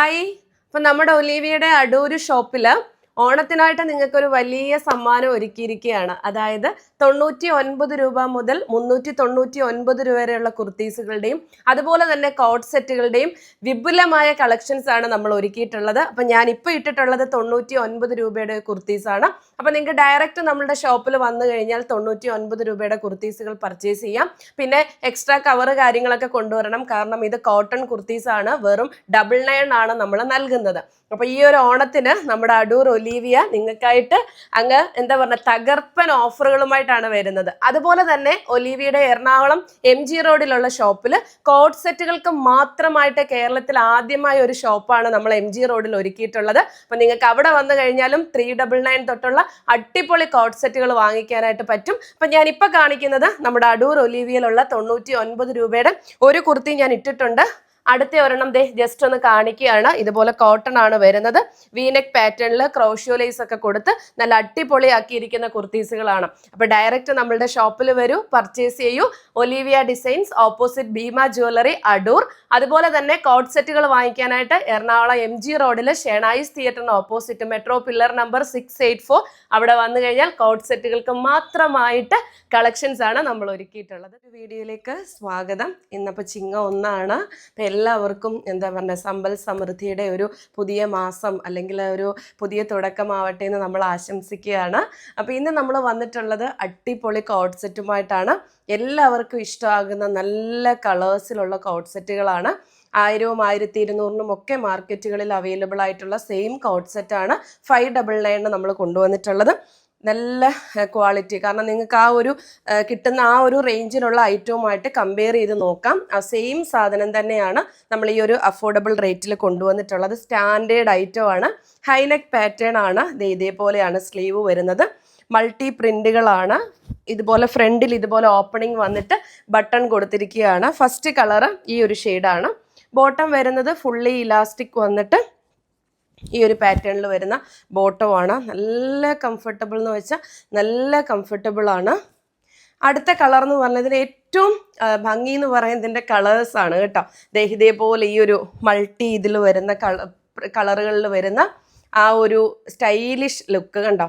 Hi. അപ്പൊ നമ്മുടെ ഒലീവിയുടെ അടൂര് ഷോപ്പിൽ ഓണത്തിനായിട്ട് നിങ്ങൾക്കൊരു വലിയ സമ്മാനം ഒരുക്കിയിരിക്കുകയാണ്. അതായത് തൊണ്ണൂറ്റി ഒൻപത് രൂപ മുതൽ മുന്നൂറ്റി തൊണ്ണൂറ്റി ഒൻപത് രൂപ വരെയുള്ള കുർത്തീസുകളുടെയും അതുപോലെ തന്നെ കോട്ട് സെറ്റുകളുടെയും വിപുലമായ കളക്ഷൻസ് ആണ് നമ്മൾ ഒരുക്കിയിട്ടുള്ളത്. അപ്പം ഞാൻ ഇപ്പോൾ ഇട്ടിട്ടുള്ളത് തൊണ്ണൂറ്റി ഒൻപത് രൂപയുടെ കുർത്തീസാണ്. അപ്പം നിങ്ങൾക്ക് ഡയറക്റ്റ് നമ്മളുടെ ഷോപ്പിൽ വന്നു കഴിഞ്ഞാൽ തൊണ്ണൂറ്റി ഒൻപത് രൂപയുടെ കുർത്തീസുകൾ പർച്ചേസ് ചെയ്യാം. പിന്നെ എക്സ്ട്രാ കവർ കാര്യങ്ങളൊക്കെ കൊണ്ടുവരണം. കാരണം ഇത് കോട്ടൺ കുർത്തീസാണ്. വെറും ഡബിൾ നയൺ ആണ് നമ്മൾ നൽകുന്നത്. അപ്പോൾ ഈ ഒരു ഓണത്തിന് നമ്മുടെ അടൂർ ഒലീവിയ നിങ്ങൾക്കായിട്ട് അങ്ങ് എന്താ പറയുക തകർപ്പൻ ഓഫറുകളുമായിട്ടാണ് വരുന്നത്. അതുപോലെ തന്നെ ഒലീവിയുടെ എറണാകുളം എം ജി റോഡിലുള്ള ഷോപ്പിൽ കോഡ് സെറ്റുകൾക്ക് മാത്രമായിട്ട് കേരളത്തിൽ ആദ്യമായ ഒരു ഷോപ്പാണ് നമ്മൾ എം ജി റോഡിൽ ഒരുക്കിയിട്ടുള്ളത്. അപ്പൊ നിങ്ങൾക്ക് അവിടെ വന്നു കഴിഞ്ഞാലും ത്രീ ഡബിൾ നയൻ തൊട്ടുള്ള അടിപൊളി കോഡ് സെറ്റുകൾ വാങ്ങിക്കാനായിട്ട് പറ്റും. അപ്പൊ ഇപ്പൊ കാണിക്കുന്നത് നമ്മുടെ അടൂർ ഒലീവിയയിലുള്ള തൊണ്ണൂറ്റി ഒൻപത് രൂപയുടെ ഒരു കുർത്തി ഞാൻ ഇട്ടിട്ടുണ്ട്. അടുത്ത ഒരെണ്ണം ദേ ജസ്റ്റ് ഒന്ന് കാണിക്കുകയാണ്. ഇതുപോലെ കോട്ടൺ ആണ് വരുന്നത്. വീനെക് പാറ്റേണിൽ ക്രോഷ്യോ ലൈസ് ഒക്കെ കൊടുത്ത് നല്ല അടിപൊളിയാക്കിയിരിക്കുന്ന കുർത്തീസുകളാണ്. അപ്പൊ ഡയറക്റ്റ് നമ്മളുടെ ഷോപ്പിൽ വരൂ പർച്ചേസ് ചെയ്യൂ. Olivia designs opposite Bhima jewellery Adoor അതുപോലെ തന്നെ കോട്ട് സെറ്റുകൾ വാങ്ങിക്കാനായിട്ട് എറണാകുളം എം ജി റോഡിൽ Shenoys തിയേറ്ററിന് opposite metro pillar number six eight four അവിടെ വന്നു കഴിഞ്ഞാൽ കോട്ട് സെറ്റുകൾക്ക് മാത്രമായിട്ട് കളക്ഷൻസ് ആണ് നമ്മൾ ഒരുക്കിയിട്ടുള്ളത്. ഒരു വീഡിയോയിലേക്ക് സ്വാഗതം. ഇന്നിപ്പോൾ ചിങ്ങ ഒന്നാണ്. അപ്പം എല്ലാവർക്കും എന്താ പറയുക സമ്പൽ സമൃദ്ധിയുടെ ഒരു പുതിയ മാസം അല്ലെങ്കിൽ ഒരു പുതിയ തുടക്കമാവട്ടെ എന്ന് നമ്മൾ ആശംസിക്കുകയാണ്. അപ്പോൾ ഇന്ന് നമ്മൾ വന്നിട്ടുള്ളത് അടിപൊളി കോട്ട്സെറ്റുമായിട്ടാണ്. എല്ലാവർക്കും ഇഷ്ടമാകുന്ന നല്ല കളേഴ്സിലുള്ള കോട്ട്സെറ്റുകളാണ്. ആയിരവും ആയിരത്തി ഇരുന്നൂറിനും ഒക്കെ മാർക്കറ്റുകളിൽ അവൈലബിൾ ആയിട്ടുള്ള സെയിം കോട്ട്സെറ്റാണ് ഫൈവ് ഡബിൾ നയൻ നമ്മൾ കൊണ്ടുവന്നിട്ടുള്ളത്. നല്ല ക്വാളിറ്റി കാരണം നിങ്ങൾക്ക് ആ ഒരു കിട്ടുന്ന ആ ഒരു റേഞ്ചിലുള്ള ഐറ്റവുമായിട്ട് കമ്പയർ ചെയ്ത് നോക്കാം. ആ സെയിം സാധനം തന്നെയാണ് നമ്മൾ ഈ ഒരു അഫോർഡബിൾ റേറ്റിൽ കൊണ്ടുവന്നിട്ടുള്ളത്. സ്റ്റാൻഡേർഡ് ഐറ്റമാണ് ഹൈനെക്ക് പാറ്റേൺ ആണ്. ഇതേപോലെയാണ് സ്ലീവ് വരുന്നത്. മൾട്ടി പ്രിന്റുകളാണ് ഇതുപോലെ ഫ്രണ്ടിൽ ഇതുപോലെ ഓപ്പണിംഗ് വന്നിട്ട് ബട്ടൺ കൊടുത്തിരിക്കുകയാണ്. ഫസ്റ്റ് കളറ് ഈ ഒരു ഷെയ്ഡാണ് ബോട്ടം വരുന്നത് ഫുള്ളി ഇലാസ്റ്റിക് വന്നിട്ട് ഈ ഒരു പാറ്റേണിൽ വരുന്ന ബോട്ടോ ആണ്. നല്ല കംഫർട്ടബിൾ എന്ന് വെച്ചാൽ നല്ല കംഫർട്ടബിൾ ആണ്. അടുത്ത കളർ എന്ന് പറഞ്ഞതിൽ ഏറ്റവും ഭംഗി എന്ന് പറയുന്നതിന്റെ കളേഴ്സാണ് കേട്ടോ. ദേ ഇതേപോലെ ഈ ഒരു മൾട്ടി ഇതിൽ വരുന്ന കള കളറുകളിൽ വരുന്ന ആ ഒരു സ്റ്റൈലിഷ് ലുക്ക് കണ്ടോ?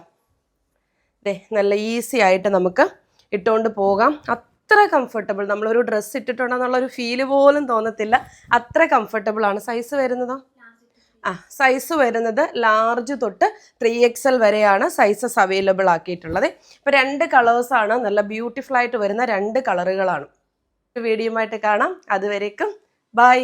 ദേ നല്ല ഈസി ആയിട്ട് നമുക്ക് ഇട്ടുകൊണ്ട് പോകാം. അത്ര കംഫർട്ടബിൾ നമ്മളൊരു ഡ്രസ്സ് ഇട്ടിട്ടുണ്ടെന്നുള്ളൊരു ഫീൽ പോലും തോന്നത്തില്ല. അത്ര കംഫർട്ടബിൾ ആണ്. സൈസ് വരുന്നതോ? ആ സൈസ് വരുന്നത് ലാർജ് തൊട്ട് ത്രീ എക്സ് എൽ വരെയാണ് സൈസസ് അവൈലബിൾ ആക്കിയിട്ടുള്ളത്. ഇപ്പം രണ്ട് കളേഴ്സാണ് നല്ല ബ്യൂട്ടിഫുൾ ആയിട്ട് വരുന്ന രണ്ട് കളറുകളാണ് വീഡിയോ ആയിട്ട് കാണാം. അതുവരേക്കും ബൈ